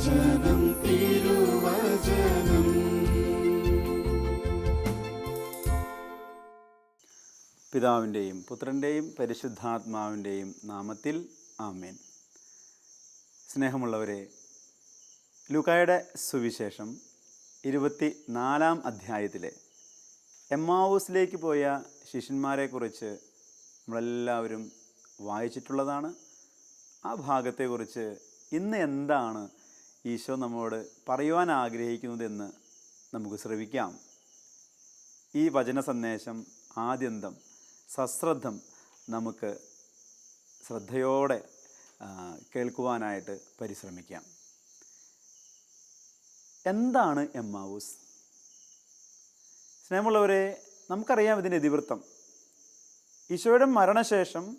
തിരുവചനം തിരുവചനം. പിതാവിന്റെയും പുത്രന്റെയും പരിശുദ്ധാത്മാവിന്റെയും നാമത്തിൽ ആമേൻ. സ്നേഹമുള്ളവരെ ലൂക്കായുടെ സുവിശേഷം ഇരുപത്തി നാലാം അധ്യായത്തിലെ എമ്മാവൂസിലേക്ക് പോയ ശിഷ്യന്മാരെക്കുറിച്ച് നമ്മളെല്ലാവരും വായിച്ചിട്ടുള്ളതാണ്. ആ ഭാഗത്തെക്കുറിച്ച് ഇന്ന് എന്താണ് ഈശോ നമ്മോട് പറയുവാൻ ആഗ്രഹിക്കുന്നതെന്ന് നമുക്ക് ശ്രവിക്കാം. ഈ വചന സന്ദേശം ആദ്യന്തം സശ്രദ്ധം നമുക്ക് ശ്രദ്ധയോടെ കേൾക്കുവാനായിട്ട് പരിശ്രമിക്കാം. എന്താണ് എം എമ്മാവൂസ്? സ്നേഹമുള്ളവരെ നമുക്കറിയാം ഇതിന്റെ ഇതിവൃത്തം. ഈശോയുടെ മരണശേഷം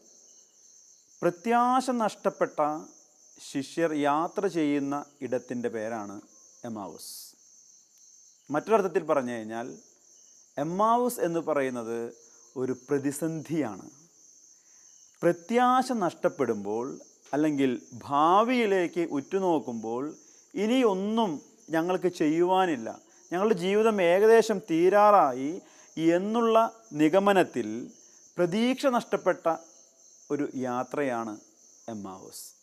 പ്രത്യാശ നഷ്ടപ്പെട്ട ശിഷ്യർ യാത്ര ചെയ്യുന്ന ഇടത്തിന്റെ പേരാണ് എമാവുസ്. മറ്റൊരർത്ഥത്തിൽ പറഞ്ഞു കഴിഞ്ഞാൽ എമാവുസ് എന്ന് പറയുന്നത് ഒരു പ്രതിസന്ധിയാണ്. പ്രത്യാശ നഷ്ടപ്പെടുമ്പോൾ അല്ലെങ്കിൽ ഭാവിയിലേക്ക് ഉറ്റുനോക്കുമ്പോൾ ഇനിയൊന്നും ഞങ്ങൾക്ക് ചെയ്യുവാനില്ല. ഞങ്ങളുടെ ജീവിതം ഏകദേശം തീരാറായി എന്നുള്ള നിഗമനത്തിൽ പ്രതീക്ഷ നഷ്ടപ്പെട്ട ഒരു യാത്രയാണ് എമ്മാവൂസ്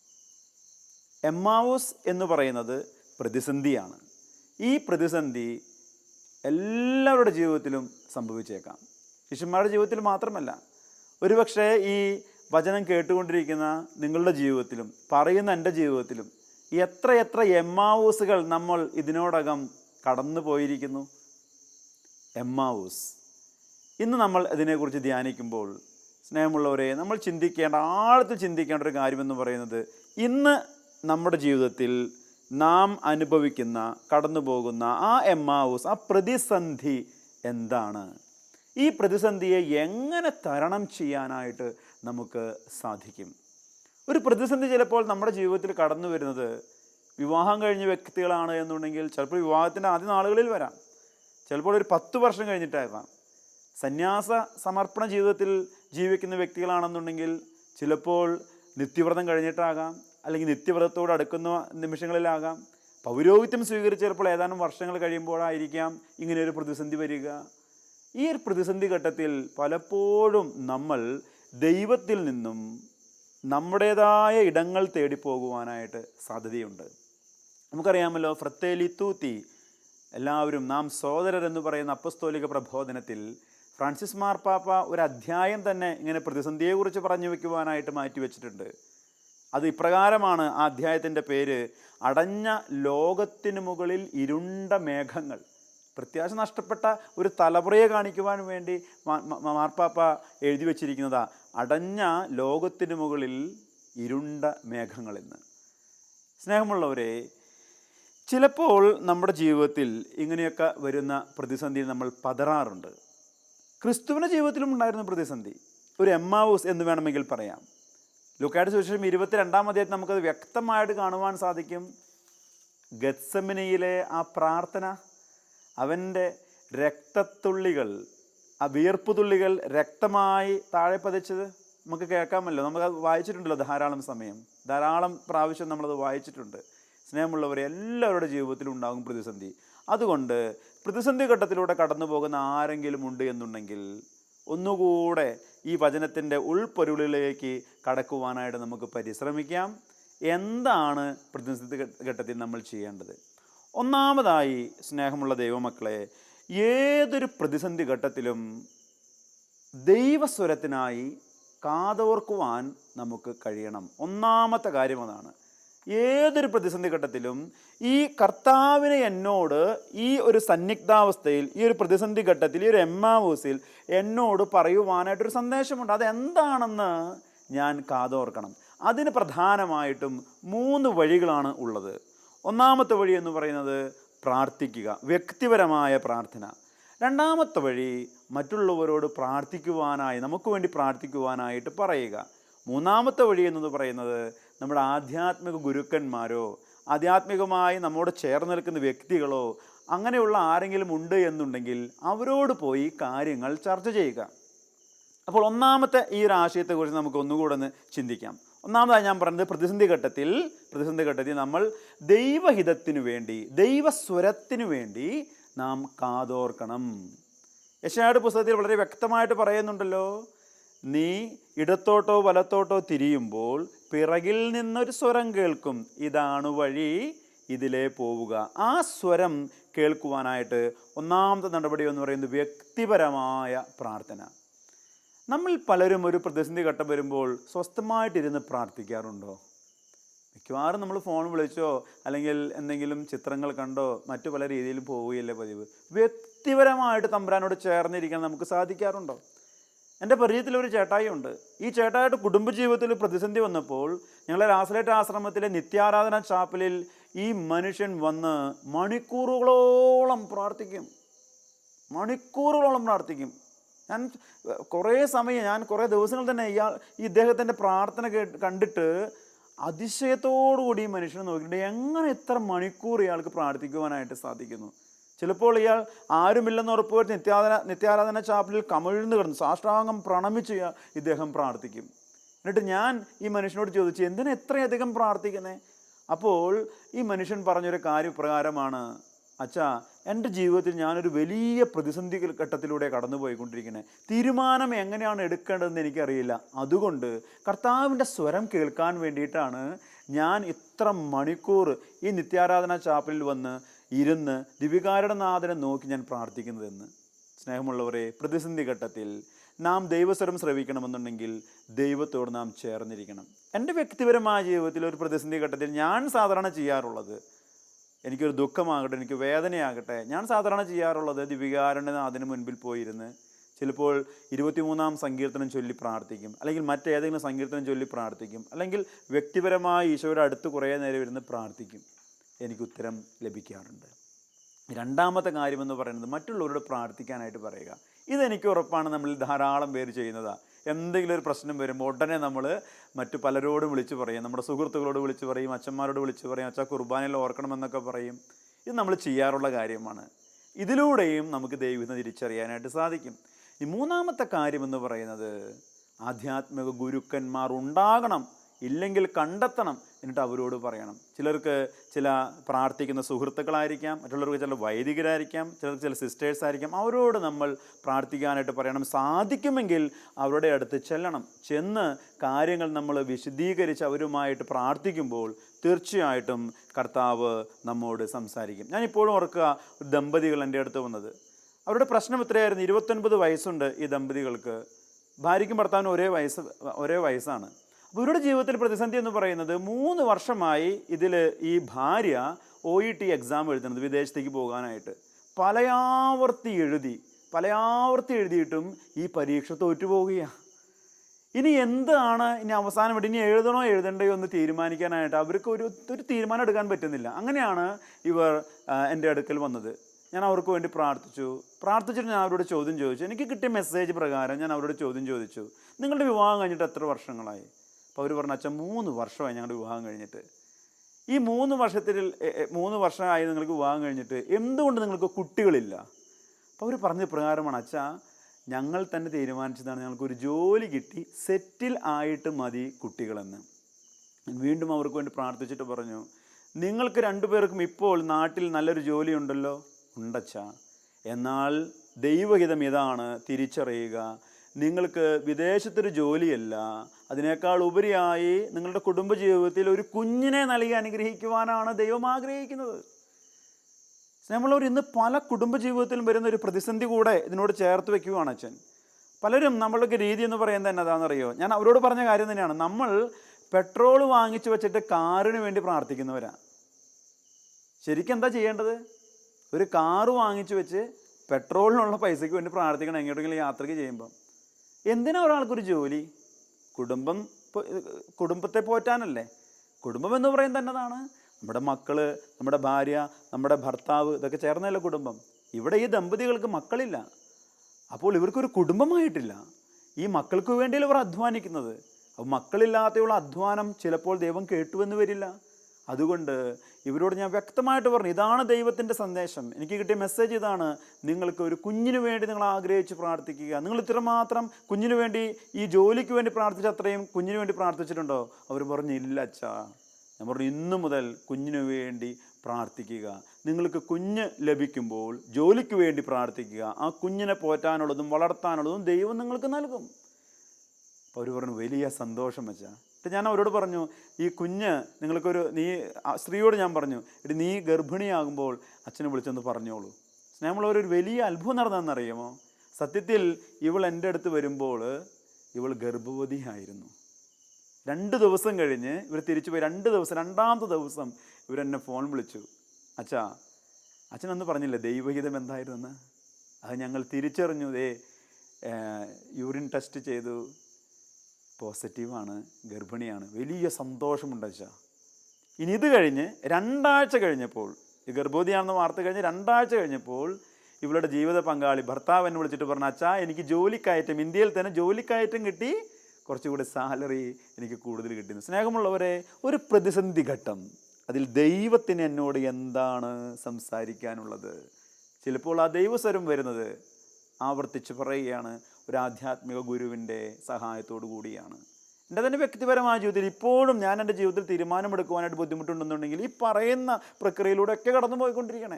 എമ്മാവൂസ് എന്ന് പറയുന്നത് പ്രതിസന്ധിയാണ്. ഈ പ്രതിസന്ധി എല്ലാവരുടെ ജീവിതത്തിലും സംഭവിച്ചേക്കാം. ശിഷ്യന്മാരുടെ ജീവിതത്തിൽ മാത്രമല്ല ഒരുപക്ഷെ ഈ വചനം കേട്ടുകൊണ്ടിരിക്കുന്ന നിങ്ങളുടെ ജീവിതത്തിലും പറയുന്ന എന്റെ ജീവിതത്തിലും എത്ര എത്ര എമ്മാവൂസുകൾ നമ്മൾ ഇതിനോടകം കടന്നു പോയിരിക്കുന്നു? എമ്മാവൂസ്. ഇന്ന് നമ്മൾ ഇതിനെക്കുറിച്ച് ധ്യാനിക്കുമ്പോൾ സ്നേഹമുള്ളവരെ നമ്മൾ ചിന്തിക്കേണ്ട ആഴത്തിൽ ചിന്തിക്കേണ്ട ഒരു കാര്യമെന്ന് പറയുന്നത് ഇന്ന് നമ്മുടെ ജീവിതത്തിൽ നാം അനുഭവിക്കുന്ന കടന്നു പോകുന്ന ആ എമ്മാവൂസ് ആ പ്രതിസന്ധി എന്താണ്? ഈ പ്രതിസന്ധിയെ എങ്ങനെ തരണം ചെയ്യാനായിട്ട് നമുക്ക് സാധിക്കും? ഒരു പ്രതിസന്ധി ചിലപ്പോൾ നമ്മുടെ ജീവിതത്തിൽ കടന്നു വരുന്നത് വിവാഹം കഴിഞ്ഞ വ്യക്തികളാണ് എന്നുണ്ടെങ്കിൽ ചിലപ്പോൾ വിവാഹത്തിന്റെ ആദ്യ നാളുകളിൽ വരാം. ചിലപ്പോൾ ഒരു പത്ത് വർഷം കഴിഞ്ഞിട്ടാകാം സന്യാസ സമർപ്പണ ജീവിതത്തിൽ ജീവിക്കുന്ന വ്യക്തികളാണെന്നുണ്ടെങ്കിൽ ചിലപ്പോൾ നിത്യവ്രതം കഴിഞ്ഞിട്ടാകാം. അല്ലെങ്കിൽ നിത്യവ്രതത്തോട് അടുക്കുന്ന നിമിഷങ്ങളിലാകാം. പൗരോഹിത്യം സ്വീകരിച്ച് ചിലപ്പോൾ ഏതാനും വർഷങ്ങൾ കഴിയുമ്പോഴായിരിക്കാം ഇങ്ങനെ ഒരു പ്രതിസന്ധി വരിക. ഈ ഒരു പ്രതിസന്ധി ഘട്ടത്തിൽ പലപ്പോഴും നമ്മൾ ദൈവത്തിൽ നിന്നും നമ്മുടേതായ ഇടങ്ങൾ തേടിപ്പോകുവാനായിട്ട് സാധ്യതയുണ്ട്. നമുക്കറിയാമല്ലോ ഫ്രത്തേലി തൂത്തി എല്ലാവരും നാം സോദരർ എന്ന് പറയുന്ന അപ്പസ്തോലിക പ്രബോധനത്തിൽ ഫ്രാൻസിസ് മാർപ്പാപ്പ ഒരു അധ്യായം തന്നെ ഇങ്ങനെ പ്രതിസന്ധിയെക്കുറിച്ച് പറഞ്ഞു വയ്ക്കുവാനായിട്ട് മാറ്റിവെച്ചിട്ടുണ്ട് അത് ഇപ്രകാരമാണ് ആ അധ്യായത്തിന്റെ പേര്. അടഞ്ഞ ലോകത്തിന് മുകളിൽ ഇരുണ്ട മേഘങ്ങൾ. പ്രത്യാശ നഷ്ടപ്പെട്ട ഒരു തലമുറയെ കാണിക്കുവാൻ വേണ്ടി മാർപ്പാപ്പ എഴുതി വച്ചിരിക്കുന്നതാ. അടഞ്ഞ ലോകത്തിന് മുകളിൽ ഇരുണ്ട മേഘങ്ങളെന്ന്. സ്നേഹമുള്ളവരെ ചിലപ്പോൾ നമ്മുടെ ജീവിതത്തിൽ ഇങ്ങനെയൊക്കെ വരുന്ന പ്രതിസന്ധിയിൽ നമ്മൾ പതറാറുണ്ട്. ക്രിസ്തുവിന്റെ ജീവിതത്തിലും ഉണ്ടായിരുന്ന പ്രതിസന്ധി. ഒരു എമ്മാവൂസ് എന്ന് വേണമെങ്കിൽ പറയാം. ലുക്കായുടെ സുവിശേഷം ഇരുപത്തിരണ്ടാം അധ്യായത്തിൽ നമുക്കത് വ്യക്തമായിട്ട് കാണുവാൻ സാധിക്കും. ഗത്സമിനയിലെ ആ പ്രാർത്ഥന അവന്റെ രക്തത്തുള്ളികൾ ആ വിയർപ്പ് തുള്ളികൾ രക്തമായി താഴെ പതിച്ചത് നമുക്ക് കേൾക്കാമല്ലോ. നമുക്കത് വായിച്ചിട്ടുണ്ടല്ലോ ധാരാളം സമയം. ധാരാളം പ്രാവശ്യം നമ്മളത് വായിച്ചിട്ടുണ്ട്. സ്നേഹമുള്ളവരെ എല്ലാവരുടെ ജീവിതത്തിലും ഉണ്ടാകും പ്രതിസന്ധി. അതുകൊണ്ട് പ്രതിസന്ധി ഘട്ടത്തിലൂടെ കടന്നു പോകുന്ന ആരെങ്കിലും ഉണ്ട് എന്നുണ്ടെങ്കിൽ ഒന്നുകൂടെ ഈ വചനത്തിന്റെ ഉൾപ്പൊരുളിലേക്ക് കടക്കുവാനായിട്ട് നമുക്ക് പരിശ്രമിക്കാം. എന്താണ് പ്രതിസന്ധി ഘട്ടത്തിൽ നമ്മൾ ചെയ്യേണ്ടത്? ഒന്നാമതായി സ്നേഹമുള്ള ദൈവമക്കളെ ഏതൊരു പ്രതിസന്ധി ഘട്ടത്തിലും ദൈവസ്വരത്തിനായി കാതോർക്കുവാൻ നമുക്ക് കഴിയണം. ഒന്നാമത്തെ കാര്യം അതാണ്. ഏതൊരു പ്രതിസന്ധി ഘട്ടത്തിലും ഈ കർത്താവിനെ എന്നോട് ഈ ഒരു സന്നിഗ്ധാവസ്ഥയിൽ ഈ ഒരു പ്രതിസന്ധി ഘട്ടത്തിൽ ഈ ഒരു എമ്മാവൂസിൽ എന്നോട് പറയുവാനായിട്ടൊരു സന്ദേശമുണ്ട്. അതെന്താണെന്ന് ഞാൻ കാതോർക്കണം. അതിന് പ്രധാനമായിട്ടും മൂന്ന് വഴികളാണ് ഉള്ളത്. ഒന്നാമത്തെ വഴി എന്ന് പറയുന്നത് പ്രാർത്ഥിക്കുക വ്യക്തിപരമായ പ്രാർത്ഥന. രണ്ടാമത്തെ വഴി മറ്റുള്ളവരോട് പ്രാർത്ഥിക്കുവാനായി നമുക്ക് വേണ്ടി പ്രാർത്ഥിക്കുവാനായിട്ട് പറയുക. മൂന്നാമത്തെ വഴി എന്നത് പറയുന്നത് നമ്മുടെ ആധ്യാത്മിക ഗുരുക്കന്മാരോ ആധ്യാത്മികമായി നമ്മോട് ചേർന്ന് നിൽക്കുന്ന വ്യക്തികളോ അങ്ങനെയുള്ള ആരെങ്കിലും ഉണ്ട് എന്നുണ്ടെങ്കിൽ അവരോട് പോയി കാര്യങ്ങൾ ചർച്ച ചെയ്യുക. അപ്പോൾ ഒന്നാമത്തെ ഈ ഒരു ആശയത്തെക്കുറിച്ച് നമുക്ക് ഒന്നുകൂടെ ഒന്ന് ചിന്തിക്കാം. ഒന്നാമതായി ഞാൻ പറഞ്ഞത് പ്രതിസന്ധി ഘട്ടത്തിൽ പ്രതിസന്ധി ഘട്ടത്തിൽ നമ്മൾ ദൈവഹിതത്തിനു വേണ്ടി ദൈവസ്വരത്തിനു വേണ്ടി നാം കാതോർക്കണം. യശനാട് പുസ്തകത്തിൽ വളരെ വ്യക്തമായിട്ട് പറയുന്നുണ്ടല്ലോ നീ ഇടത്തോട്ടോ വലത്തോട്ടോ തിരിയുമ്പോൾ പിറകിൽ നിന്നൊരു സ്വരം കേൾക്കും. ഇതാണ് വഴി ഇതിലേ പോവുക. ആ സ്വരം കേൾക്കുവാനായിട്ട് ഒന്നാമത്തെ നടപടി എന്ന് പറയുന്നത് വ്യക്തിപരമായ പ്രാർത്ഥന. നമ്മൾ പലരും ഒരു പ്രതിസന്ധി ഘട്ടം വരുമ്പോൾ സ്വസ്ഥമായിട്ടിരുന്ന് പ്രാർത്ഥിക്കാറുണ്ടോ? മിക്കവാറും നമ്മൾ ഫോൺ വിളിച്ചോ അല്ലെങ്കിൽ എന്തെങ്കിലും ചിത്രങ്ങൾ കണ്ടോ മറ്റു പല രീതിയിലും പോവുകയല്ലേ പതിവ്. വ്യക്തിപരമായിട്ട് തമ്പുരാനോട് ചേർന്നിരിക്കാൻ നമുക്ക് സാധിക്കാറുണ്ടോ? എന്റെ പരിചയത്തിൽ ഒരു ചേട്ടായി ഉണ്ട് ഈ ചേട്ടായിട്ട് കുടുംബജീവിതത്തിൽ പ്രതിസന്ധി വന്നപ്പോൾ ഞങ്ങളെ ലാസലേറ്റ് ആശ്രമത്തിലെ നിത്യാരാധന ചാപ്പലിൽ ഈ മനുഷ്യൻ വന്ന് മണിക്കൂറുകളോളം പ്രാർത്ഥിക്കും. മണിക്കൂറുകളോളം പ്രാർത്ഥിക്കും. ഞാൻ കുറേ സമയം ഞാൻ കുറേ ദിവസങ്ങൾ തന്നെ ഇയാൾ ഈ ഇദ്ദേഹത്തിന്റെ പ്രാർത്ഥന കേട്ട് കണ്ടിട്ട് അതിശയത്തോടു കൂടി ഈ മനുഷ്യനെ നോക്കിയിട്ട് എങ്ങനെ എത്ര മണിക്കൂർ ഇയാൾക്ക് പ്രാർത്ഥിക്കുവാനായിട്ട് സാധിക്കുന്നു? ചിലപ്പോൾ ഇയാൾ ആരുമില്ലെന്ന് ഉറപ്പുവരുത്തി നിത്യാരാധന നിത്യാരാധന ചാപ്പലിൽ കമിഴ്ന്നു കിടന്ന്. സാഷ്ടാംഗം പ്രണമിച്ച് ഇദ്ദേഹം പ്രാർത്ഥിക്കും. എന്നിട്ട് ഞാൻ ഈ മനുഷ്യനോട് ചോദിച്ചു എന്തിനാ എത്രയധികം പ്രാർത്ഥിക്കുന്നത് അപ്പോൾ ഈ മനുഷ്യൻ പറഞ്ഞൊരു കാര്യപ്രകാരമാണ് അച്ഛാ എന്റെ ജീവിതത്തിൽ ഞാനൊരു വലിയ പ്രതിസന്ധി ഘട്ടത്തിലൂടെ കടന്നുപോയിക്കൊണ്ടിരിക്കുന്നത് തീരുമാനം എങ്ങനെയാണ് എടുക്കേണ്ടതെന്ന് എനിക്കറിയില്ല. അതുകൊണ്ട് കർത്താവിന്റെ സ്വരം കേൾക്കാൻ വേണ്ടിയിട്ടാണ് ഞാൻ ഇത്ര മണിക്കൂർ ഈ നിത്യാരാധന ചാപ്പലിൽ വന്ന് ഇരുന്ന് ദിവികാരുടെ നാഥനെ നോക്കി ഞാൻ പ്രാർത്ഥിക്കുന്നതെന്ന്. സ്നേഹമുള്ളവരെ പ്രതിസന്ധി ഘട്ടത്തിൽ നാം ദൈവസ്വരം ശ്രവിക്കണമെന്നുണ്ടെങ്കിൽ ദൈവത്തോട് നാം ചേർന്നിരിക്കണം. എന്റെ വ്യക്തിപരമായ ജീവിതത്തിൽ ഒരു പ്രതിസന്ധി ഘട്ടത്തിൽ ഞാൻ സാധാരണ ചെയ്യാറുള്ളത് എനിക്കൊരു ദുഃഖമാകട്ടെ എനിക്ക് വേദനയാകട്ടെ ഞാൻ സാധാരണ ചെയ്യാറുള്ളത് ദിവികാരന്റെ നാഥന് മുൻപിൽ പോയിരുന്ന് ചിലപ്പോൾ ഇരുപത്തിമൂന്നാം സങ്കീർത്തനം ചൊല്ലി പ്രാർത്ഥിക്കും അല്ലെങ്കിൽ മറ്റേതെങ്കിലും സങ്കീർത്തനം ചൊല്ലി പ്രാർത്ഥിക്കും അല്ലെങ്കിൽ വ്യക്തിപരമായി ഈശോയുടെ അടുത്ത് കുറേ നേരം ഇരുന്ന് പ്രാർത്ഥിക്കും. എനിക്ക് ഉത്തരം ലഭിക്കാറുണ്ട്. രണ്ടാമത്തെ കാര്യമെന്ന് പറയുന്നത് മറ്റുള്ളവരോട് പ്രാർത്ഥിക്കാനായിട്ട് പറയുക. ഇതെനിക്ക് ഉറപ്പാണ് നമ്മൾ ധാരാളം പേര് ചെയ്യുന്നതാണ് എന്തെങ്കിലും ഒരു പ്രശ്നം വരുമ്പോൾ ഉടനെ നമ്മൾ മറ്റു പലരോടും വിളിച്ച് പറയും. നമ്മുടെ സുഹൃത്തുക്കളോട് വിളിച്ച് പറയും. അച്ഛന്മാരോട് വിളിച്ച് പറയും. അച്ഛാ കുർബാനയിൽ ഓർക്കണമെന്നൊക്കെ പറയും. ഇത് നമ്മൾ ചെയ്യാറുള്ള കാര്യമാണ്. ഇതിലൂടെയും നമുക്ക് ദൈവം തിരിച്ചറിയാനായിട്ട് സാധിക്കും. ഈ മൂന്നാമത്തെ കാര്യമെന്ന് പറയുന്നത് ആധ്യാത്മിക ഗുരുക്കന്മാർ ഉണ്ടാകണം. ഇല്ലെങ്കിൽ കണ്ടെത്തണം. എന്നിട്ട് അവരോട് പറയണം. ചിലർക്ക് ചില പ്രാർത്ഥിക്കുന്ന സുഹൃത്തുക്കളായിരിക്കാം മറ്റുള്ളവർക്ക് ചില വൈദികരായിരിക്കാം ചിലർക്ക് ചില സിസ്റ്റേഴ്സ് ആയിരിക്കാം. അവരോട് നമ്മൾ പ്രാർത്ഥിക്കാനായിട്ട് പറയണം. സാധിക്കുമെങ്കിൽ അവരുടെ അടുത്ത് ചെല്ലണം. ചെന്ന് കാര്യങ്ങൾ നമ്മൾ വിശദീകരിച്ച് അവരുമായിട്ട് പ്രാർത്ഥിക്കുമ്പോൾ തീർച്ചയായിട്ടും കർത്താവ് നമ്മോട് സംസാരിക്കും. ഞാൻ ഇപ്പോഴും ഓർക്കുക ദമ്പതികൾ എന്റെ അടുത്ത് വന്നത്. അവരുടെ പ്രശ്നം എത്രയായിരുന്നു ഇരുപത്തൊൻപത് വയസ്സുണ്ട് ഈ ദമ്പതികൾക്ക്. ഭാര്യയ്ക്കും ഭർത്താവിനും ഒരേ വയസ്സ് ഒരേ വയസ്സാണ്. ഇവരുടെ ജീവിതത്തിൽ പ്രതിസന്ധി എന്ന് പറയുന്നത് മൂന്ന് വർഷമായി ഇതിൽ ഈ ഭാര്യ ഒ ഇ ടി എക്സാം എഴുതുന്നത് വിദേശത്തേക്ക് പോകാനായിട്ട്. പലയാവർത്തി എഴുതി പലയാവർത്തി എഴുതിയിട്ടും ഈ പരീക്ഷ തോറ്റുപോകുകയാണ് ഇനി എന്താണ് ഇനി അവസാനം ഇനി എഴുതണോ എഴുതണ്ടയോ എന്ന് തീരുമാനിക്കാനായിട്ട് അവർക്ക് ഒരു ഒരു തീരുമാനം എടുക്കാൻ പറ്റുന്നില്ല. അങ്ങനെയാണ് ഇവർ എന്റെ അടുക്കൽ വന്നത്. ഞാൻ അവർക്ക് വേണ്ടി പ്രാർത്ഥിച്ചു. പ്രാർത്ഥിച്ചിട്ട് ഞാൻ അവരോട് ചോദ്യം ചോദിച്ചു. എനിക്ക് കിട്ടിയ മെസ്സേജ് പ്രകാരം ഞാൻ അവരോട് ചോദ്യം ചോദിച്ചു. നിങ്ങളുടെ വിവാഹം കഴിഞ്ഞിട്ട് എത്ര വർഷങ്ങളായി? അവർ പറഞ്ഞു അച്ഛൻ മൂന്ന് വർഷമായി ഞങ്ങളുടെ വിവാഹം കഴിഞ്ഞിട്ട്. ഈ മൂന്ന് വർഷത്തിൽ മൂന്ന് വർഷമായി നിങ്ങൾക്ക് വിവാഹം കഴിഞ്ഞിട്ട് എന്തുകൊണ്ട് നിങ്ങൾക്ക് കുട്ടികളില്ല? അപ്പോൾ അവർ പറഞ്ഞ പ്രകാരമാണ് അച്ഛാ ഞങ്ങൾ തന്നെ തീരുമാനിച്ചതാണ് ഞങ്ങൾക്കൊരു ജോലി കിട്ടി സെറ്റിൽ ആയിട്ട് മതി കുട്ടികളെന്ന്. വീണ്ടും അവർക്ക് വേണ്ടി പ്രാർത്ഥിച്ചിട്ട് പറഞ്ഞു നിങ്ങൾക്ക് രണ്ടുപേർക്കും ഇപ്പോൾ നാട്ടിൽ നല്ലൊരു ജോലി ഉണ്ടല്ലോ? ഉണ്ടച്ചാ എന്നാൽ ദൈവഹിതം ഇതാണ് തിരിച്ചറിയുക. നിങ്ങൾക്ക് വിദേശത്തൊരു ജോലിയല്ല. അതിനേക്കാൾ ഉപരിയായി നിങ്ങളുടെ കുടുംബജീവിതത്തിൽ ഒരു കുഞ്ഞിനെ നൽകി അനുഗ്രഹിക്കുവാനാണ് ദൈവം ആഗ്രഹിക്കുന്നത്. നമ്മളവർ ഇന്ന് പല കുടുംബജീവിതത്തിലും വരുന്ന ഒരു പ്രതിസന്ധി കൂടെ ഇതിനോട് ചേർത്ത് വെക്കുകയാണ് അച്ഛൻ. പലരും നമ്മളൊക്കെ രീതി എന്ന് പറയുന്നത് തന്നെ അതാണെന്നറിയോ ഞാൻ അവരോട് പറഞ്ഞ കാര്യം തന്നെയാണ്. നമ്മൾ പെട്രോൾ വാങ്ങിച്ചു വെച്ചിട്ട് കാറിന് വേണ്ടി പ്രാർത്ഥിക്കുന്നവരാണ് ശരിക്കും എന്താ ചെയ്യേണ്ടത്? ഒരു കാറ് വാങ്ങിച്ചു വെച്ച് പെട്രോളിനുള്ള പൈസയ്ക്ക് വേണ്ടി പ്രാർത്ഥിക്കണം എങ്ങോട്ടെങ്കിലും യാത്രയ്ക്ക് ചെയ്യുമ്പം. എന്തിനാ ഒരാൾക്കൊരു ജോലി? കുടുംബം കുടുംബത്തെ പോറ്റാനല്ലേ? കുടുംബം എന്ന് പറയും തന്നതാണ്. നമ്മുടെ മക്കൾ നമ്മുടെ ഭാര്യ നമ്മുടെ ഭർത്താവ് ഇതൊക്കെ ചേർന്നല്ലേ കുടുംബം. ഇവിടെ ഈ ദമ്പതികൾക്ക് മക്കളില്ല. അപ്പോൾ ഇവർക്കൊരു കുടുംബമായിട്ടില്ല. ഈ മക്കൾക്ക് വേണ്ടിയല്ല ഇവർ അധ്വാനിക്കുന്നത്. അപ്പോൾ മക്കളില്ലാത്തയുള്ള അധ്വാനം ചിലപ്പോൾ ദൈവം കേട്ടുവെന്ന് വരില്ല. അതുകൊണ്ട് ഇവരോട് ഞാൻ വ്യക്തമായിട്ട് പറഞ്ഞു ഇതാണ് ദൈവത്തിന്റെ സന്ദേശം. എനിക്ക് കിട്ടിയ മെസ്സേജ് ഇതാണ്. നിങ്ങൾക്ക് ഒരു കുഞ്ഞിന് വേണ്ടി നിങ്ങൾ ആഗ്രഹിച്ച് പ്രാർത്ഥിക്കുക. നിങ്ങൾ ഇത്രമാത്രം കുഞ്ഞിന് വേണ്ടി ഈ ജോലിക്ക് വേണ്ടി പ്രാർത്ഥിച്ച അത്രയും കുഞ്ഞിന് വേണ്ടി പ്രാർത്ഥിച്ചിട്ടുണ്ടോ? അവർ പറഞ്ഞു ഇല്ല അച്ഛാ. ഞാൻ പറഞ്ഞു ഇന്നു മുതൽ കുഞ്ഞിന് വേണ്ടി പ്രാർത്ഥിക്കുക. നിങ്ങൾക്ക് കുഞ്ഞ് ലഭിക്കുമ്പോൾ ജോലിക്ക് വേണ്ടി പ്രാർത്ഥിക്കുക. ആ കുഞ്ഞിനെ പോറ്റാനുള്ളതും വളർത്താനുള്ളതും ദൈവം നിങ്ങൾക്ക് നൽകും. അവർ പറഞ്ഞു വലിയ സന്തോഷം വെച്ചാ എന്നിട്ട് ഞാൻ അവരോട് പറഞ്ഞു ഈ കുഞ്ഞ് നിങ്ങൾക്കൊരു നീ സ്ത്രീയോട് ഞാൻ പറഞ്ഞു എടി നീ ഗർഭിണിയാകുമ്പോൾ അച്ഛനെ വിളിച്ചൊന്ന് പറഞ്ഞോളൂ. സ്നേഹമുള്ളവർ ഒരു വലിയ അത്ഭുതം നടന്നതെന്നറിയാമോ സത്യത്തിൽ ഇവൾ എന്റെ അടുത്ത് വരുമ്പോൾ ഇവൾ ഗർഭവതിയായിരുന്നു. രണ്ട് ദിവസം കഴിഞ്ഞ് ഇവർ തിരിച്ചു പോയി. രണ്ട് ദിവസം രണ്ടാമത്തെ ദിവസം ഇവരെന്നെ ഫോൺ വിളിച്ചു. അച്ഛാ അച്ഛനൊന്നും പറഞ്ഞില്ലേ ദൈവഹിതം എന്തായിരുന്നെന്ന്? അത് ഞങ്ങൾ തിരിച്ചറിഞ്ഞു. ദേ യൂറിൻ ടെസ്റ്റ് ചെയ്തു. പോസിറ്റീവാണ് ഗർഭിണിയാണ്. വലിയ സന്തോഷമുണ്ട് ഇനി ഇത് കഴിഞ്ഞ് രണ്ടാഴ്ച കഴിഞ്ഞപ്പോൾ ഈ ഗർഭവതിയാണെന്ന് വാർത്ത കഴിഞ്ഞ് രണ്ടാഴ്ച കഴിഞ്ഞപ്പോൾ ഇവളുടെ ജീവിത പങ്കാളി ഭർത്താവ് എന്നെ വിളിച്ചിട്ട് പറഞ്ഞു അച്ഛാ എനിക്ക് ജോലിക്കയറ്റം ഇന്ത്യയിൽ തന്നെ ജോലിക്കയറ്റം കിട്ടി. കുറച്ചുകൂടി സാലറി എനിക്ക് കൂടുതൽ കിട്ടുന്നു സ്നേഹമുള്ളവരെ ഒരു പ്രതിസന്ധി ഘട്ടം. അതിൽ ദൈവത്തിന് എന്നോട് എന്താണ് സംസാരിക്കാനുള്ളത്? ചിലപ്പോൾ ആ ദൈവസ്വരം വരുന്നത് ആവർത്തിച്ച് പറയുകയാണ് ഒരു ആധ്യാത്മിക ഗുരുവിന്റെ സഹായത്തോടു കൂടിയാണ്. എന്റെ തന്നെ വ്യക്തിപരമായ ജീവിതത്തിൽ ഇപ്പോഴും ഞാൻ എന്റെ ജീവിതത്തിൽ തീരുമാനമെടുക്കുവാനായിട്ട് ബുദ്ധിമുട്ടുണ്ടെന്നുണ്ടെങ്കിൽ ഈ പറയുന്ന പ്രക്രിയയിലൂടെ ഒക്കെ കടന്നു പോയിക്കൊണ്ടിരിക്കണേ.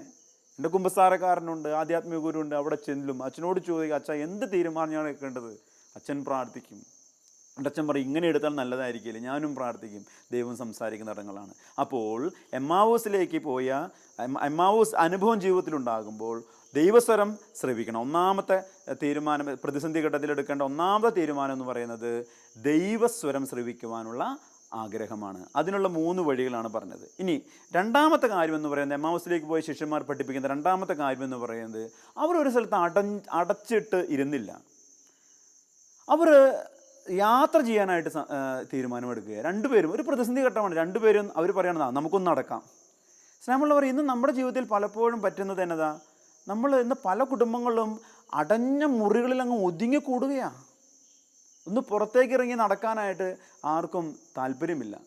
എന്റെ കുമ്പസാരക്കാരനുണ്ട് ആധ്യാത്മിക ഗുരുവുണ്ട് അവിടെ ചെല്ലും. അച്ഛനോട് ചോദിക്കുക അച്ഛൻ എന്ത് തീരുമാനമാണ് എടുക്കേണ്ടത്? അച്ഛൻ പ്രാർത്ഥിക്കും. എന്റെ അച്ഛൻ പറയും ഇങ്ങനെ എടുത്താൽ നല്ലതായിരിക്കില്ല? ഞാനും പ്രാർത്ഥിക്കും. ദൈവം സംസാരിക്കുന്ന ഇടങ്ങളാണ്. അപ്പോൾ എമ്മാവൂസിലേക്ക് പോയ എമ്മാവൂസ് അനുഭവം ജീവിതത്തിലുണ്ടാകുമ്പോൾ ദൈവസ്വരം ശ്രവിക്കണം. ഒന്നാമത്തെ തീരുമാനം പ്രതിസന്ധി ഘട്ടത്തിൽ എടുക്കേണ്ട ഒന്നാമത്തെ തീരുമാനം എന്ന് പറയുന്നത് ദൈവസ്വരം ശ്രവിക്കുവാനുള്ള ആഗ്രഹമാണ്. അതിനുള്ള മൂന്ന് വഴികളാണ് പറഞ്ഞത്. ഇനി രണ്ടാമത്തെ കാര്യം എന്ന് പറയുന്നത് എമ്മാവസിലേക്ക് പോയി ശിഷ്യന്മാർ പഠിപ്പിക്കുന്ന രണ്ടാമത്തെ കാര്യം എന്ന് പറയുന്നത് അവർ ഒരു സ്ഥലത്ത് അട അടച്ചിട്ട് ഇരുന്നില്ല. അവർ യാത്ര ചെയ്യാനായിട്ട് തീരുമാനമെടുക്കുക. രണ്ടുപേരും ഒരു പ്രതിസന്ധി ഘട്ടമാണ്. രണ്ടുപേരും അവർ പറയണതാ നമുക്കൊന്ന് നടക്കാം. സ്നേഹമുള്ളവർ ഇന്ന് നമ്മുടെ ജീവിതത്തിൽ പലപ്പോഴും പറ്റുന്നത് എന്നതാ? നമ്മൾ ഇന്ന് പല കുടുംബങ്ങളും അടഞ്ഞ മുറികളിൽ അങ്ങ് ഒതുങ്ങിക്കൂടുകയാണ് ഒന്ന് പുറത്തേക്ക് ഇറങ്ങി നടക്കാനായിട്ട് ആർക്കും താല്പര്യമില്ല.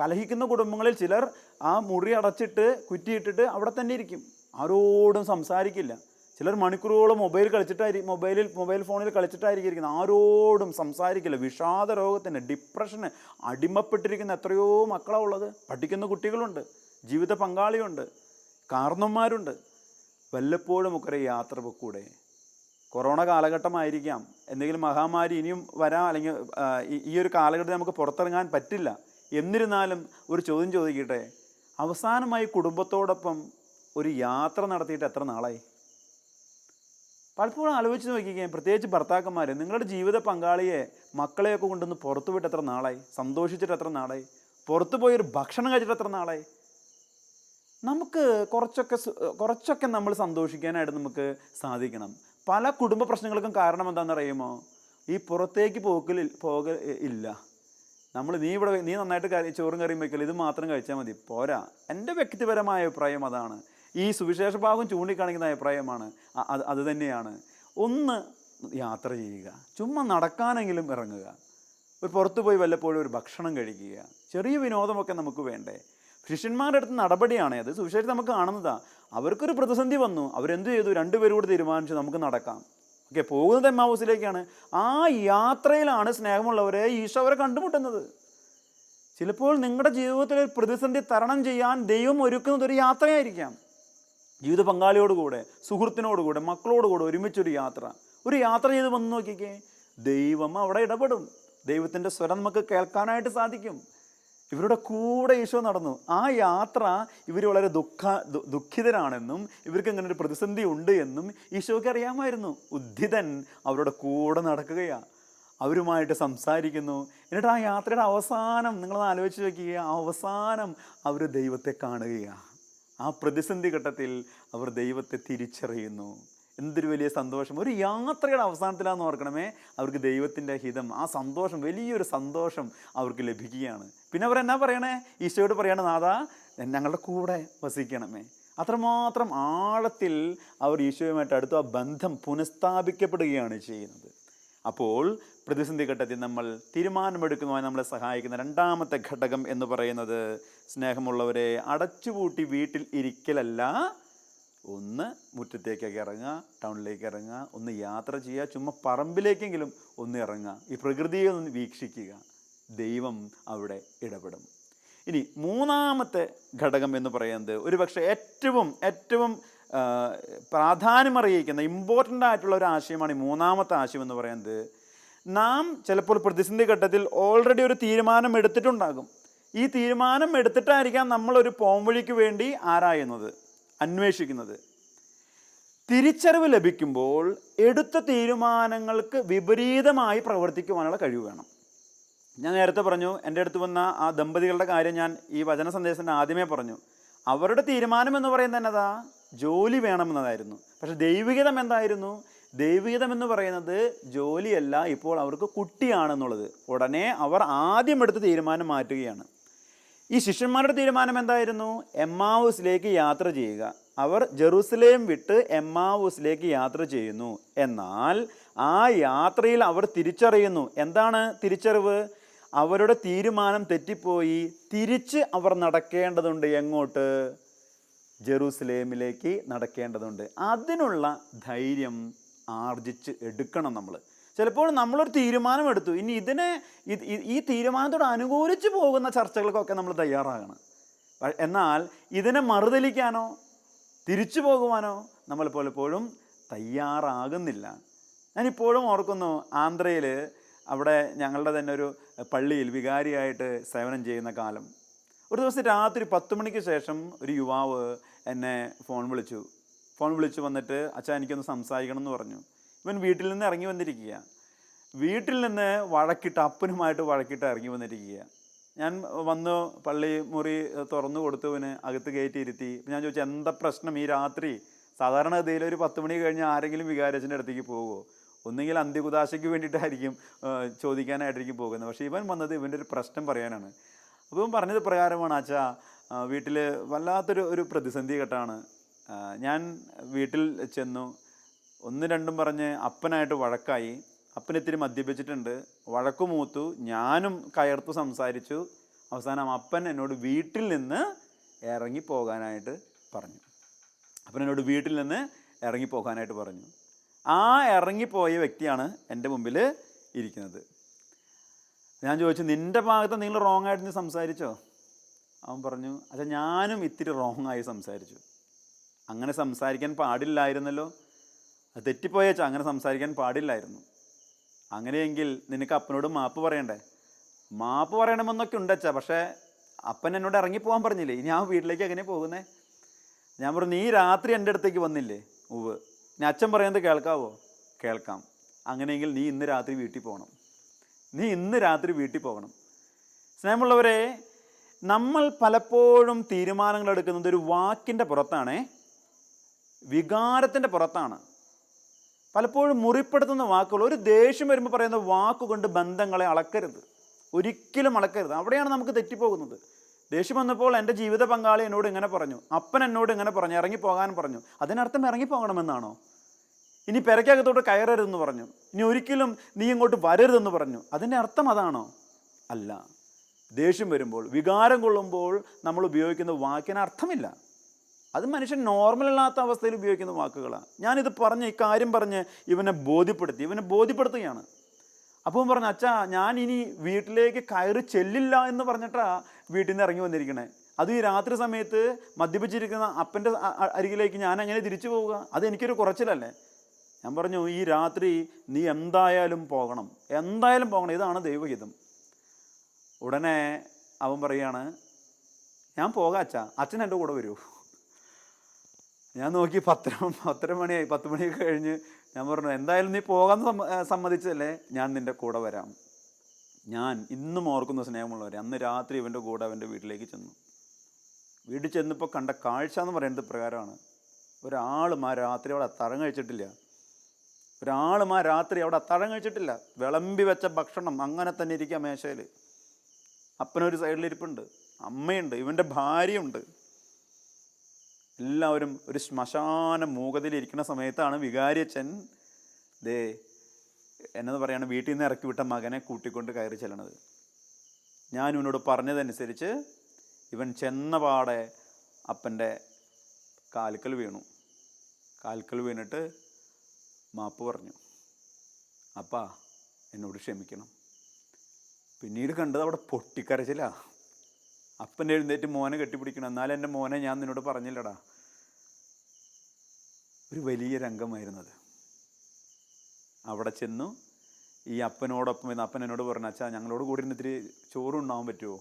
കലഹിക്കുന്ന കുടുംബങ്ങളിൽ ചിലർ ആ മുറി അടച്ചിട്ട് കുറ്റിയിട്ടിട്ട് അവിടെ തന്നെ ഇരിക്കും. ആരോടും സംസാരിക്കില്ല. ചിലർ മണിക്കൂറുകളോളം മൊബൈൽ കളിച്ചിട്ടായിരിക്കും മൊബൈലിൽ മൊബൈൽ ഫോണിൽ കളിച്ചിട്ടായിരിക്കും ഇരിക്കുന്നത് ആരോടും സംസാരിക്കില്ല. വിഷാദ രോഗത്തിന് ഡിപ്രഷന് അടിമപ്പെട്ടിരിക്കുന്ന എത്രയോ മക്കളാണ് ഉള്ളത്. പഠിക്കുന്ന കുട്ടികളുണ്ട്. ജീവിത പങ്കാളിയുണ്ട്. കാരണന്മാരുണ്ട് വല്ലപ്പോഴും ഒക്കെ യാത്ര പൊക്കൂടെ കൊറോണ കാലഘട്ടമായിരിക്കാം. എന്തെങ്കിലും മഹാമാരി ഇനിയും വരാം അല്ലെങ്കിൽ ഈ- ഒരു കാലഘട്ടത്തിൽ നമുക്ക് പുറത്തിറങ്ങാൻ പറ്റില്ല. എന്നിരുന്നാലും ഒരു ചോദ്യം ചോദിക്കട്ടെ. അവസാനമായി കുടുംബത്തോടൊപ്പം ഒരു യാത്ര നടത്തിയിട്ട് എത്ര നാളായി? പലപ്പോഴും ആലോചിച്ച് നോക്കിക്കുകയും പ്രത്യേകിച്ച് ഭർത്താക്കന്മാർ നിങ്ങളുടെ ജീവിത പങ്കാളിയെ മക്കളെയൊക്കെ കൊണ്ടുവന്ന് പുറത്തു വിട്ട് എത്ര നാളായി? സന്തോഷിച്ചിട്ട് എത്ര നാളായി? പുറത്തു പോയി ഒരു ഭക്ഷണം കഴിച്ചിട്ട് എത്ര നാളായി? നമുക്ക് കുറച്ചൊക്കെ കുറച്ചൊക്കെ നമ്മൾ സന്തോഷിക്കാനായിട്ട് നമുക്ക് സാധിക്കണം. പല കുടുംബ പ്രശ്നങ്ങൾക്കും കാരണം എന്താണെന്ന് അറിയുമോ? ഈ പുറത്തേക്ക് പോക്കൽ പോക ഇല്ല. നമ്മൾ നീ ഇവിടെ നീ നന്നായിട്ട് കറി ചോറും കറിയും വെക്കൽ ഇത് മാത്രം കഴിച്ചാൽ മതി. പോരാ. എന്റെ വ്യക്തിപരമായ അഭിപ്രായം അതാണ്. ഈ സുവിശേഷ ഭാഗം ചൂണ്ടിക്കാണിക്കുന്ന അഭിപ്രായമാണ്. അത് അത് തന്നെയാണ്. ഒന്ന് യാത്ര ചെയ്യുക. ചുമ്മാ നടക്കാനെങ്കിലും ഇറങ്ങുക. ഒരു പുറത്തു പോയി വല്ലപ്പോഴും ഒരു ഭക്ഷണം കഴിക്കുക. ചെറിയ വിനോദമൊക്കെ നമുക്ക് വേണ്ടേ. ശിഷ്യന്മാരുടെ അടുത്ത് നടപടിയാണ്. അത് സുവിശേഷം നമുക്ക് കാണുന്നതാണ് അവർക്കൊരു പ്രതിസന്ധി വന്നു. അവരെന്ത് ചെയ്തു? രണ്ടുപേരും കൂടെ തീരുമാനിച്ചു നമുക്ക് നടക്കാം. ഓക്കെ പോകുന്നത് എം ഹൗസിലേക്കാണ് ആ യാത്രയിലാണ് സ്നേഹമുള്ളവരെ ഈശോ അവരെ കണ്ടുമുട്ടുന്നത്. ചിലപ്പോൾ നിങ്ങളുടെ ജീവിതത്തിൽ ഒരു പ്രതിസന്ധി തരണം ചെയ്യാൻ ദൈവം ഒരുക്കുന്നത് ഒരു യാത്രയായിരിക്കാം. ജീവിത പങ്കാളിയോടുകൂടെ സുഹൃത്തിനോടുകൂടെ മക്കളോടുകൂടെ ഒരുമിച്ചൊരു യാത്ര. ഒരു യാത്ര ചെയ്ത് വന്ന് നോക്കിക്കേ. ദൈവം അവിടെ ഇടപെടും. ദൈവത്തിന്റെ സ്വരം നമുക്ക് കേൾക്കാനായിട്ട് സാധിക്കും. ഇവരുടെ കൂടെ ഈശോ നടന്നു. ആ യാത്ര ഇവർ വളരെ ദുഃഖ ദുഃഖിതരാണെന്നും ഇവർക്ക് ഇങ്ങനെ ഒരു പ്രതിസന്ധി ഉണ്ട് എന്നും ഈശോയ്ക്ക് അറിയാമായിരുന്നു. ഉദ്ധിതൻ അവരുടെ കൂടെ നടക്കുകയാണ് അവരുമായിട്ട് സംസാരിക്കുന്നു. എന്നിട്ട് ആ യാത്രയുടെ അവസാനം നിങ്ങളത് ആലോചിച്ച് നോക്കുക ആ അവസാനം അവർ ദൈവത്തെ കാണുകയാണ് ആ പ്രതിസന്ധി ഘട്ടത്തിൽ അവർ ദൈവത്തെ തിരിച്ചറിയുന്നു. എന്തൊരു വലിയ സന്തോഷം. ഒരു യാത്രയുടെ അവസാനത്തിലാന്ന് ഓർക്കണമേ അവർക്ക് ദൈവത്തിന്റെ ഹിതം ആ സന്തോഷം വലിയൊരു സന്തോഷം അവർക്ക് ലഭിക്കുകയാണ്. പിന്നെ അവർ എന്നാ പറയണേ? ഈശോയോട് പറയണ നാഥാ ഞങ്ങളുടെ കൂടെ വസിക്കണമേ. അത്രമാത്രം ആഴത്തിൽ അവർ ഈശോയുമായിട്ട് അടുത്ത ആ ബന്ധം പുനഃസ്ഥാപിക്കപ്പെടുകയാണ് ചെയ്യുന്നത്. അപ്പോൾ പ്രതിസന്ധി ഘട്ടത്തിൽ നമ്മൾ തീരുമാനമെടുക്കുന്നതായി നമ്മളെ സഹായിക്കുന്ന രണ്ടാമത്തെ ഘടകം എന്ന് പറയുന്നത് സ്നേഹമുള്ളവരെ അടച്ചുപൂട്ടി വീട്ടിൽ ഇരിക്കലല്ല ഒന്ന് മുറ്റത്തേക്കൊക്കെ ഇറങ്ങുക ടൗണിലേക്ക് ഇറങ്ങുക ഒന്ന് യാത്ര ചെയ്യുക ചുമ്മാ പറമ്പിലേക്കെങ്കിലും ഒന്ന് ഇറങ്ങുക ഈ പ്രകൃതിയെ ഒന്ന് വീക്ഷിക്കുക. ദൈവം അവിടെ ഇടപെടും. ഇനി മൂന്നാമത്തെ ഘടകം എന്ന് പറയുന്നത് ഒരുപക്ഷെ ഏറ്റവും ഏറ്റവും പ്രാധാന്യമറിയിക്കുന്ന ഇമ്പോർട്ടന്റ് ആയിട്ടുള്ള ഒരു ആശയമാണ് ഈ മൂന്നാമത്തെ ആശയം എന്ന് പറയുന്നത്. നാം ചിലപ്പോൾ പ്രതിസന്ധി ഘട്ടത്തിൽ ഓൾറെഡി ഒരു തീരുമാനം എടുത്തിട്ടുണ്ടാകും. ഈ തീരുമാനം എടുത്തിട്ടായിരിക്കാം നമ്മളൊരു പോംവഴിക്ക് വേണ്ടി ആരായുന്നത്. അന്വേഷിക്കുന്നത്. തിരിച്ചറിവ് ലഭിക്കുമ്പോൾ എടുത്ത തീരുമാനങ്ങൾക്ക് വിപരീതമായി പ്രവർത്തിക്കുവാനുള്ള കഴിവ് വേണം. ഞാൻ നേരത്തെ പറഞ്ഞു എന്റെ അടുത്ത് വന്ന ആ ദമ്പതികളുടെ കാര്യം ഞാൻ ഈ വചന സന്ദേശത്തിന്റെ ആദ്യമേ പറഞ്ഞു. അവരുടെ തീരുമാനം എന്ന് പറയുന്നത് എന്നതാ? ജോലി വേണമെന്നതായിരുന്നു. പക്ഷേ ദൈവികതം എന്തായിരുന്നു? ദൈവികതം എന്ന് പറയുന്നത് ജോലിയല്ല ഇപ്പോൾ അവർക്ക് കുട്ടിയാണെന്നുള്ളത്. ഉടനെ അവർ ആദ്യം എടുത്ത തീരുമാനം മാറ്റുകയാണ്. ഈ ശിഷ്യന്മാരുടെ തീരുമാനം എന്തായിരുന്നു? എമ്മാവൂസിലേക്ക് യാത്ര ചെയ്യുക. അവർ ജെറൂസലേം വിട്ട് എമ്മാവൂസിലേക്ക് യാത്ര ചെയ്യുന്നു. എന്നാൽ ആ യാത്രയിൽ അവർ തിരിച്ചറിയുന്നു. എന്താണ് തിരിച്ചറിവ്? അവരുടെ തീരുമാനം തെറ്റിപ്പോയി. തിരിച്ച് അവർ നടക്കേണ്ടതുണ്ട് എങ്ങോട്ട്? ജെറൂസലേമിലേക്ക് നടക്കേണ്ടതുണ്ട്. അതിനുള്ള ധൈര്യം ആർജിച്ച് എടുക്കണം നമ്മൾ. ചിലപ്പോൾ നമ്മളൊരു തീരുമാനം എടുത്തു ഇനി ഇതിനെ ഈ തീരുമാനത്തോട് അനുകൂലിച്ച് പോകുന്ന ചർച്ചകൾക്കൊക്കെ നമ്മൾ തയ്യാറാകണം. എന്നാൽ ഇതിനെ മറുതലിക്കാനോ തിരിച്ചു പോകുവാനോ നമ്മൾ പലപ്പോഴും തയ്യാറാകുന്നില്ല. ഞാനിപ്പോഴും ഓർക്കുന്നു ആന്ധ്രയിൽ അവിടെ ഞങ്ങളുടെ തന്നെ ഒരു പള്ളിയിൽ വികാരിയായിട്ട് സേവനം ചെയ്യുന്ന കാലം. ഒരു ദിവസം രാത്രി പത്ത് മണിക്ക് ശേഷം ഒരു യുവാവ് എന്നെ ഫോൺ വിളിച്ചു. ഫോൺ വിളിച്ചു വന്നിട്ട് അച്ഛാ എനിക്കൊന്ന് സംസാരിക്കണം എന്ന് പറഞ്ഞു. ഇവൻ വീട്ടിൽ നിന്ന് ഇറങ്ങി വന്നിരിക്കുക വീട്ടിൽ നിന്ന് വഴക്കിട്ട് അപ്പനുമായിട്ട് വഴക്കിട്ട് ഇറങ്ങി വന്നിരിക്കുക ഞാൻ വന്ന് പള്ളി മുറി തുറന്നു കൊടുത്തവന് അകത്ത് കയറ്റി ഇരുത്തി. ഞാൻ ചോദിച്ചു എന്താ പ്രശ്നം? ഈ രാത്രി സാധാരണ ഗതിയിൽ ഒരു പത്ത് മണി കഴിഞ്ഞ് ആരെങ്കിലും വികാരച്ചന്റെ അടുത്തേക്ക് പോകുമോ ഒന്നുകിൽ അന്ത്യകുദാശയ്ക്ക് വേണ്ടിയിട്ടായിരിക്കും ചോദിക്കാനായിട്ടായിരിക്കും പോകുന്നത്. പക്ഷേ ഇവൻ വന്നത് ഇവന്റെ ഒരു പ്രശ്നം പറയാനാണ്. അപ്പോൾ ഇവൻ പറഞ്ഞത് പ്രകാരമാണ് അച്ഛാ വീട്ടിൽ വല്ലാത്തൊരു ഒരു പ്രതിസന്ധി ഘട്ടമാണ്. ഞാൻ വീട്ടിൽ ചെന്നു. ഒന്ന് രണ്ടും പറഞ്ഞ് അപ്പനായിട്ട് വഴക്കായി. അപ്പനിത്തിരി മദ്യപിച്ചിട്ടുണ്ട്. വഴക്കു മൂത്തു. ഞാനും കയർത്തു സംസാരിച്ചു. അവസാനം അപ്പൻ എന്നോട് വീട്ടിൽ നിന്ന് ഇറങ്ങി പോകാനായിട്ട് പറഞ്ഞു. അപ്പൻ എന്നോട് വീട്ടിൽ നിന്ന് ഇറങ്ങി പോകാനായിട്ട് പറഞ്ഞു. ആ ഇറങ്ങിപ്പോയ വ്യക്തിയാണ് എന്റെ മുമ്പിൽ ഇരിക്കുന്നത്. ഞാൻ ചോദിച്ചു നിന്റെ ഭാഗത്ത് നിങ്ങൾ റോങ് ആയിട്ട് നീ സംസാരിച്ചോ? അവൻ പറഞ്ഞു അച്ഛാ ഞാനും ഇത്തിരി റോങ് ആയി സംസാരിച്ചു. അങ്ങനെ സംസാരിക്കാൻ പാടില്ലായിരുന്നല്ലോ. തെറ്റിപ്പോയേച്ചാ അങ്ങനെ സംസാരിക്കാൻ പാടില്ലായിരുന്നു. അങ്ങനെയെങ്കിൽ നിനക്ക് അപ്പനോട് മാപ്പ് പറയണ്ടേ? മാപ്പ് പറയണമെന്നൊക്കെ ഉണ്ടച്ചാ പക്ഷേ അപ്പൻ എന്നോട് ഇറങ്ങിപ്പോകാൻ പറഞ്ഞില്ലേ? ഞാൻ വീട്ടിലേക്ക് എങ്ങനെ പോകുന്നേ? ഞാൻ പറഞ്ഞു നീ രാത്രി എന്റെ അടുത്തേക്ക് വന്നില്ലേ? ഉവ് ഞാൻ അച്ഛൻ പറയുന്നത് കേൾക്കാവോ? കേൾക്കാം. അങ്ങനെയെങ്കിൽ നീ ഇന്ന് രാത്രി വീട്ടിൽ പോകണം. നീ ഇന്ന് രാത്രി വീട്ടിൽ പോകണം. സ്നേഹമുള്ളവരെ നമ്മൾ പലപ്പോഴും തീരുമാനങ്ങൾ എടുക്കുന്നത് ഒരു വാക്കിന്റെ പുറത്താണേ വികാരത്തിന്റെ പുറത്താണ്. പലപ്പോഴും മുറിപ്പെടുത്തുന്ന വാക്കുകൾ. ഒരു ദേഷ്യം വരുമ്പോൾ പറയുന്ന വാക്കുകൊണ്ട് ബന്ധങ്ങളെ അളക്കരുത്. ഒരിക്കലും അളക്കരുത്. അവിടെയാണ് നമുക്ക് തെറ്റിപ്പോകുന്നത്. ദേഷ്യം വന്നപ്പോൾ എന്റെ ജീവിത പങ്കാളി എന്നോട് ഇങ്ങനെ പറഞ്ഞു. അപ്പൻ എന്നോട് ഇങ്ങനെ പറഞ്ഞു. ഇറങ്ങിപ്പോകാൻ പറഞ്ഞു. അതിനർത്ഥം ഇറങ്ങിപ്പോകണമെന്നാണോ? ഇനി പെരക്കകത്തോട്ട് കയറരുതെന്ന് പറഞ്ഞു. ഇനി ഒരിക്കലും നീ ഇങ്ങോട്ട് വരരുതെന്ന് പറഞ്ഞു. അതിന്റെ അർത്ഥം അതാണോ? അല്ല. ദേഷ്യം വരുമ്പോൾ വികാരം കൊള്ളുമ്പോൾ നമ്മൾ ഉപയോഗിക്കുന്ന വാക്കിന് അർത്ഥമില്ല. അത് മനുഷ്യൻ നോർമൽ അല്ലാത്ത അവസ്ഥയിൽ ഉപയോഗിക്കുന്ന വാക്കുകളാണ്. ഞാനിത് പറഞ്ഞ് ഇക്കാര്യം കാര്യം പറഞ്ഞ് ഇവനെ ബോധ്യപ്പെടുത്തി. ഇവനെ ബോധ്യപ്പെടുത്തുകയാണ്. അവൻ പറഞ്ഞു അച്ഛാ ഞാൻ ഇനി വീട്ടിലേക്ക് കയറി ചെല്ലില്ല എന്ന് പറഞ്ഞിട്ടാ വീട്ടിൽ നിന്ന് ഇറങ്ങി വന്നിരിക്കണേ. അത് ഈ രാത്രി സമയത്ത് മദ്യപിച്ചിരിക്കുന്ന അപ്പന്റെ അരികിലേക്ക് ഞാൻ അങ്ങനെ തിരിച്ചു പോവുക? അത് എനിക്കൊരു കുറച്ചിലല്ലേ? ഞാൻ പറഞ്ഞു ഈ രാത്രി നീ എന്തായാലും പോകണം. എന്തായാലും പോകണം. ഇതാണ് ദൈവഹിതം. ഉടനെ അവൻ പറയാണ് ഞാൻ പോകാം അച്ഛാ. അച്ഛൻ എന്റെ കൂടെ വരൂ. ഞാൻ നോക്കി പത്തര പത്തര മണിയായി പത്ത് മണിയൊക്കെ കഴിഞ്ഞ് ഞാൻ പറഞ്ഞു എന്തായാലും നീ പോകാൻ സമ്മതിച്ചല്ലേ ഞാൻ നിന്റെ കൂടെ വരാം. ഞാൻ ഇന്നും ഓർക്കുന്ന സ്നേഹമുള്ളവർ അന്ന് രാത്രി ഇവന്റെ കൂടെ അവന്റെ വീട്ടിലേക്ക് ചെന്നു. വീട്ടിൽ ചെന്നപ്പോൾ കണ്ട കാഴ്ച എന്ന് പറയുന്നത് പ്രകാരമാണ് ഒരാളും ആ രാത്രി അവിടെ അത്താഴം കഴിച്ചിട്ടില്ല. ഒരാളും ആ രാത്രി അവിടെ അത്താഴം കഴിച്ചിട്ടില്ല. വിളമ്പി വെച്ച ഭക്ഷണം അങ്ങനെ തന്നെ ഇരിക്കുക മേശയിൽ അപ്പനൊരു സൈഡിലിരിപ്പുണ്ട് അമ്മയുണ്ട് ഇവന്റെ ഭാര്യയുണ്ട്. എല്ലാവരും ഒരു ശ്മശാന മൂകതയിലിരിക്കുന്ന സമയത്താണ് വികാരിയച്ഛൻ ദേ എന്നത് പറയാണ് വീട്ടിൽ നിന്ന് ഇറക്കി വിട്ട മകനെ കൂട്ടിക്കൊണ്ട് കയറി ചെല്ലണത്. ഞാൻ ഇവനോട് പറഞ്ഞതനുസരിച്ച് ഇവൻ ചെന്നപാടെ അപ്പന്റെ കാൽക്കൽ വീണു. കാൽക്കൽ വീണിട്ട് മാപ്പ് പറഞ്ഞു അപ്പാ എന്നോട് ക്ഷമിക്കണം. പിന്നീട് കണ്ടത് അവിടെ പൊട്ടിക്കരച്ചില്ല അപ്പൻ എഴുന്നേറ്റ് മോനെ കെട്ടിപ്പിടിക്കണം. എന്നാലും എന്റെ മോനെ ഞാൻ നിന്നോട് പറഞ്ഞില്ലടാ. ഒരു വലിയ രംഗമായിരുന്നത് അവിടെ ചെന്നു. ഈ അപ്പനോടൊപ്പം ഇന്ന് അപ്പൻ എന്നോട് പറഞ്ഞു അച്ഛാ ഞങ്ങളോട് കൂടി ഇരുന്ന് ഇത്തിരി ചോറുണ്ടാവാൻ പറ്റുമോ?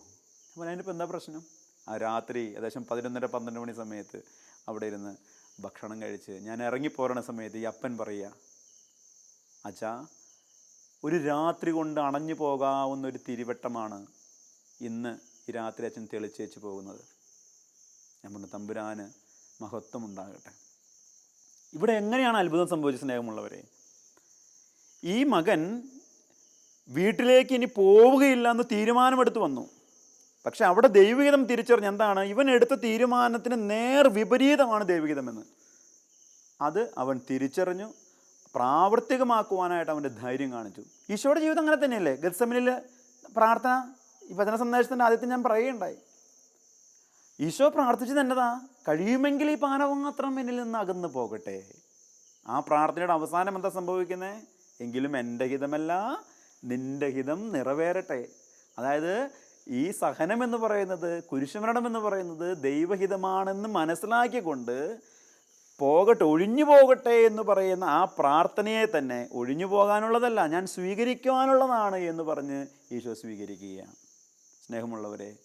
അപ്പോൾ അതിനിപ്പോൾ എന്താ പ്രശ്നം? ആ രാത്രി ഏകദേശം പതിനൊന്നര പന്ത്രണ്ട് മണി സമയത്ത് അവിടെ ഇരുന്ന് ഭക്ഷണം കഴിച്ച് ഞാൻ ഇറങ്ങിപ്പോരണ സമയത്ത് ഈ അപ്പൻ പറയുക അച്ഛാ ഒരു രാത്രി കൊണ്ട് അണഞ്ഞു പോകാവുന്ന ഒരു തിരിവട്ടമാണ് ഇന്ന് ഈ രാത്രി അച്ഛൻ തെളിച്ചേച്ച് പോകുന്നത്. ഞാൻ പറഞ്ഞു തമ്പുരാന് മഹത്വം ഉണ്ടാകട്ടെ ഇവിടെ എങ്ങനെയാണ് അത്ഭുതം സംഭവിച്ച സ്നേഹമുള്ളവരെ? ഈ മകൻ വീട്ടിലേക്ക് ഇനി പോവുകയില്ല എന്ന് തീരുമാനമെടുത്ത് വന്നു. പക്ഷെ അവിടെ ദൈവഗീതം തിരിച്ചറിഞ്ഞ് എന്താണ്? ഇവൻ എടുത്ത തീരുമാനത്തിന് നേർ വിപരീതമാണ് ദൈവഗീതമെന്ന്. അത് അവൻ തിരിച്ചറിഞ്ഞു പ്രാവർത്തികമാക്കുവാനായിട്ട് അവന്റെ ധൈര്യം കാണിച്ചു. ഈശോയുടെ ജീവിതം അങ്ങനെ തന്നെയല്ലേ? ഗത്സമിനിൽ പ്രാർത്ഥന ഈ വചന സന്ദേശത്തിന്റെ ആദ്യത്തെ ഞാൻ പറയുകയുണ്ടായി. ഈശോ പ്രാർത്ഥിച്ചത് എന്നതാ? കഴിയുമെങ്കിൽ ഈ പാനപാത്രം എന്നിൽ നിന്ന് അകന്നു പോകട്ടെ. ആ പ്രാർത്ഥനയുടെ അവസാനം എന്താ സംഭവിക്കുന്നത് എങ്കിലും എന്റെ ഹിതമല്ല നിന്റെ ഹിതം നിറവേറട്ടെ. അതായത് ഈ സഹനം എന്ന് പറയുന്നത് കുരിശുമരണം എന്ന് പറയുന്നത് ദൈവഹിതമാണെന്ന് മനസ്സിലാക്കിക്കൊണ്ട് പോകട്ടെ ഒഴിഞ്ഞു പോകട്ടെ എന്ന് പറയുന്ന ആ പ്രാർത്ഥനയെ തന്നെ ഒഴിഞ്ഞു പോകാനുള്ളതല്ല ഞാൻ സ്വീകരിക്കുവാനുള്ളതാണ് എന്ന് പറഞ്ഞ് ഈശോ സ്വീകരിക്കുകയാണ്. സ്നേഹമുള്ളവരെ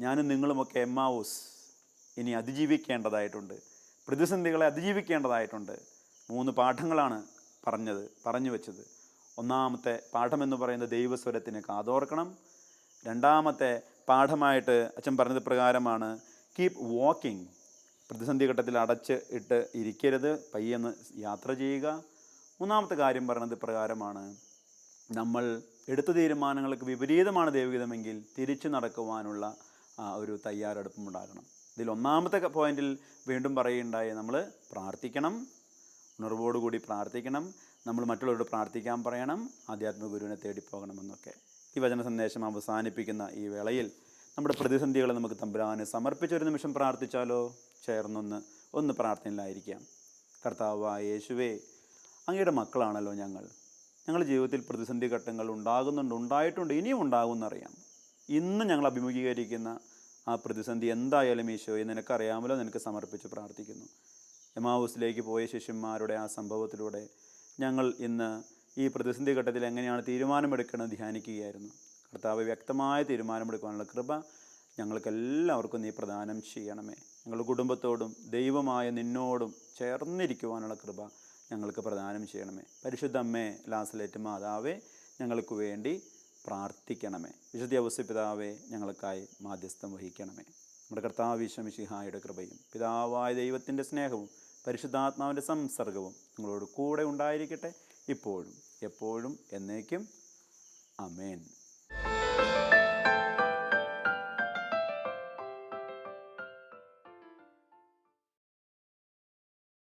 ഞാനും നിങ്ങളുമൊക്കെ എമ്മാവൂസ്. ഇനി അതിജീവിക്കേണ്ടതായിട്ടുണ്ട്. പ്രതിസന്ധികളെ അതിജീവിക്കേണ്ടതായിട്ടുണ്ട്. മൂന്ന് പാഠങ്ങളാണ് പറഞ്ഞത് പറഞ്ഞു വെച്ചത്. ഒന്നാമത്തെ പാഠമെന്ന് പറയുന്നത് ദൈവസ്വരത്തിന് കാതോർക്കണം. രണ്ടാമത്തെ പാഠമായിട്ട് അച്ഛൻ പറഞ്ഞത് പ്രകാരമാണ് കീപ് വാക്കിംഗ്. പ്രതിസന്ധി ഘട്ടത്തിൽ അടച്ച് ഇട്ട് ഇരിക്കരുത് പയ്യെന്ന് യാത്ര ചെയ്യുക. മൂന്നാമത്തെ കാര്യം പറഞ്ഞത് പ്രകാരമാണ് നമ്മൾ എടുത്ത തീരുമാനങ്ങൾക്ക് വിപരീതമാണ് ദൈവഗീതമെങ്കിൽ തിരിച്ചു നടക്കുവാനുള്ള ഒരു തയ്യാറെടുപ്പും ഉണ്ടാകണം. ഇതിൽ ഒന്നാമത്തെ പോയിന്റിൽ വീണ്ടും പറയുകയുണ്ടായി നമ്മൾ പ്രാർത്ഥിക്കണം ഉണർവോടുകൂടി പ്രാർത്ഥിക്കണം നമ്മൾ മറ്റുള്ളവരോട് പ്രാർത്ഥിക്കാൻ പറയണം ആധ്യാത്മിക ഗുരുവിനെ തേടിപ്പോകണമെന്നൊക്കെ. ഈ വചന സന്ദേശം അവസാനിപ്പിക്കുന്ന ഈ വേളയിൽ നമ്മുടെ പ്രതിസന്ധികളെ നമുക്ക് തമ്പുരാന് സമർപ്പിച്ചൊരു നിമിഷം പ്രാർത്ഥിച്ചാലോ? ചേർന്നൊന്ന് ഒന്ന് പ്രാർത്ഥനയിലായിരിക്കാം. കർത്താവായ യേശുവേ അങ്ങയുടെ മക്കളാണല്ലോ ഞങ്ങൾ. ഞങ്ങളുടെ ജീവിതത്തിൽ പ്രതിസന്ധി ഘട്ടങ്ങൾ ഉണ്ടാകുന്നുണ്ട് ഉണ്ടായിട്ടുണ്ട് ഇനിയും ഉണ്ടാകുമെന്നറിയാം. ഇന്ന് ഞങ്ങൾ അഭിമുഖീകരിക്കുന്ന ആ പ്രതിസന്ധി എന്തായാലും ഈശോയെ നിനക്കറിയാമല്ലോ നിനക്ക് സമർപ്പിച്ച് പ്രാർത്ഥിക്കുന്നു. എമാവൂസിലേക്ക് പോയ ശിഷ്യന്മാരുടെ ആ സംഭവത്തിലൂടെ ഞങ്ങൾ ഇന്ന് ഈ പ്രതിസന്ധി ഘട്ടത്തിൽ എങ്ങനെയാണ് തീരുമാനമെടുക്കണം ധ്യാനിക്കുകയായിരുന്നു. കർത്താവ് വ്യക്തമായ തീരുമാനമെടുക്കാനുള്ള കൃപ ഞങ്ങൾക്ക് എല്ലാവർക്കും നീ പ്രദാനം ചെയ്യണമേ. ഞങ്ങളുടെ കുടുംബത്തോടും ദൈവമായ നിന്നോടും ചേർന്നിരിക്കുവാനുള്ള കൃപ ഞങ്ങൾക്ക് പ്രദാനം ചെയ്യണമേ. പരിശുദ്ധ അമ്മേ ലാസലേറ്റ് മാതാവേ ഞങ്ങൾക്ക് വേണ്ടി പ്രാർത്ഥിക്കണമേ. വിശുദ്ധ പിതാവേ ഞങ്ങൾക്കായി മാധ്യസ്ഥം വഹിക്കണമേ. നമ്മുടെ കർത്താവ് ഈശമിഷിഹായുടെ കൃപയും പിതാവായ ദൈവത്തിന്റെ സ്നേഹവും പരിശുദ്ധാത്മാവിന്റെ സംസർഗവും നിങ്ങളോട് കൂടെ ഉണ്ടായിരിക്കട്ടെ. ഇപ്പോഴും എപ്പോഴും എന്നേക്കും. അമേൻ